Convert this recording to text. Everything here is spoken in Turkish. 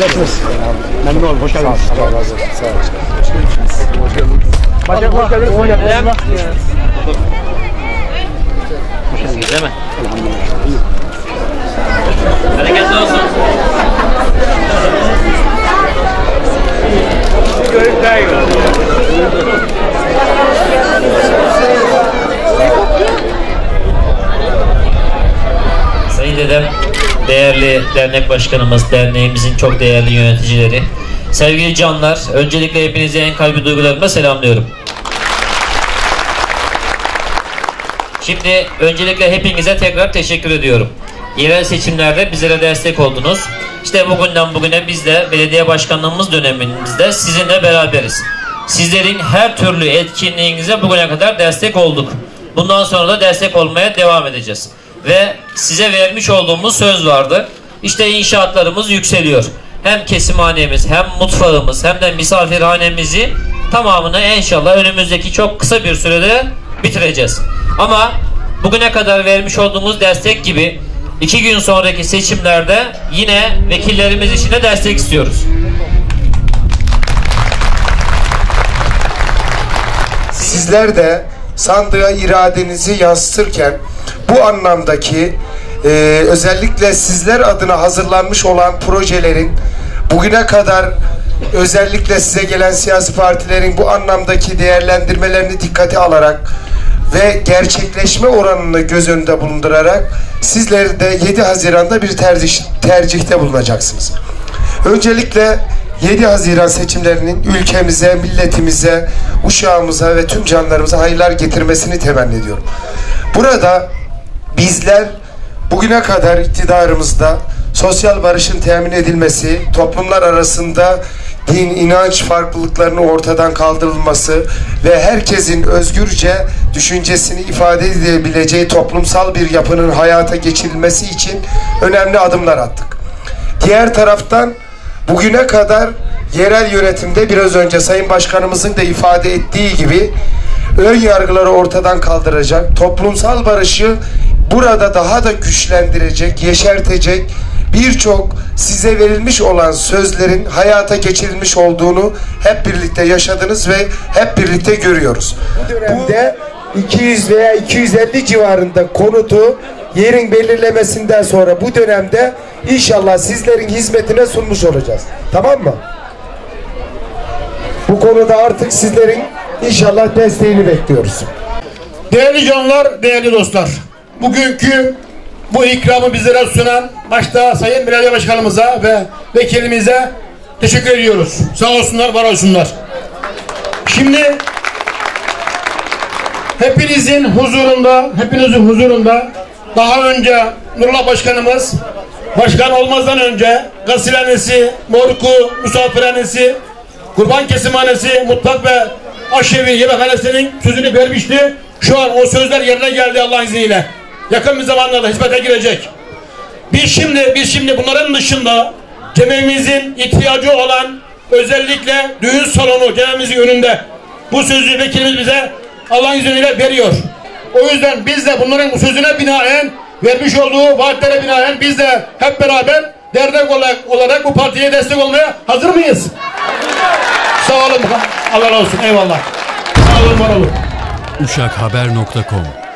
geldiniz. Memnun oldum, hoş geldiniz. Sağ olun, sağ değerli dernek başkanımız, derneğimizin çok değerli yöneticileri, sevgili canlar, öncelikle hepinizi en kalbi duygularımla selamlıyorum. Şimdi öncelikle hepinize tekrar teşekkür ediyorum. Yerel seçimlerde bizlere destek oldunuz. İşte bugünden bugüne biz de belediye başkanlığımız dönemimizde sizinle beraberiz. Sizlerin her türlü etkinliğinize bugüne kadar destek olduk. Bundan sonra da destek olmaya devam edeceğiz. Ve size vermiş olduğumuz söz vardı. İşte inşaatlarımız yükseliyor. Hem kesimhanemiz hem mutfağımız hem de misafirhanemizi tamamını inşallah önümüzdeki çok kısa bir sürede bitireceğiz. Ama bugüne kadar vermiş olduğumuz destek gibi iki gün sonraki seçimlerde yine vekillerimiz için de destek istiyoruz. Sizler de sandığa iradenizi yansıtırken bu anlamdaki e, özellikle sizler adına hazırlanmış olan projelerin bugüne kadar özellikle size gelen siyasi partilerin bu anlamdaki değerlendirmelerini dikkate alarak ve gerçekleşme oranını göz önünde bulundurarak sizler de 7 Haziran'da bir tercih, tercihte bulunacaksınız. Öncelikle 7 Haziran seçimlerinin ülkemize, milletimize, uşağımıza ve tüm canlarımıza hayırlar getirmesini temenni ediyorum. Burada bizler bugüne kadar iktidarımızda sosyal barışın temin edilmesi, toplumlar arasında din, inanç farklılıklarının ortadan kaldırılması ve herkesin özgürce düşüncesini ifade edebileceği toplumsal bir yapının hayata geçirilmesi için önemli adımlar attık. Diğer taraftan bugüne kadar yerel yönetimde biraz önce Sayın Başkanımızın da ifade ettiği gibi ön yargıları ortadan kaldıracak, toplumsal barışı burada daha da güçlendirecek, yeşertecek birçok size verilmiş olan sözlerin hayata geçirilmiş olduğunu hep birlikte yaşadınız ve hep birlikte görüyoruz. Bu dönemde 200 veya 250 civarında konutu yerin belirlemesinden sonra bu dönemde inşallah sizlerin hizmetine sunmuş olacağız. Tamam mı? Bu konuda artık sizlerin inşallah desteğini bekliyoruz. Değerli canlar, değerli dostlar. Bugünkü bu ikramı bizlere sunan başta Sayın Belediye Başkanımıza ve vekilimize teşekkür ediyoruz. Sağ olsunlar, var olsunlar. Şimdi hepinizin huzurunda, hepinizin huzurunda daha önce Nurullah Başkanımız başkan olmazdan önce gasilhanesi, morku, misafirhanesi, kurban kesimhanesi, mutfak ve aşevi yemekhanesinin sözünü vermişti. Şu an o sözler yerine geldi Allah izniyle. Yakın bir zamanlarda hizmete girecek. Biz şimdi biz şimdi bunların dışında cemevimizin ihtiyacı olan özellikle düğün salonu cemevimizin önünde bu sözü vekilimiz bize Allah'ın izniyle veriyor. O yüzden biz de bunların sözüne binaen vermiş olduğu vaatlere binaen biz de hep beraber dernek olarak, olarak bu partiye destek olmaya hazır mıyız? Sağ olun. Allah razı olsun. Eyvallah. Sağ olun, var olun. uşakhaber.com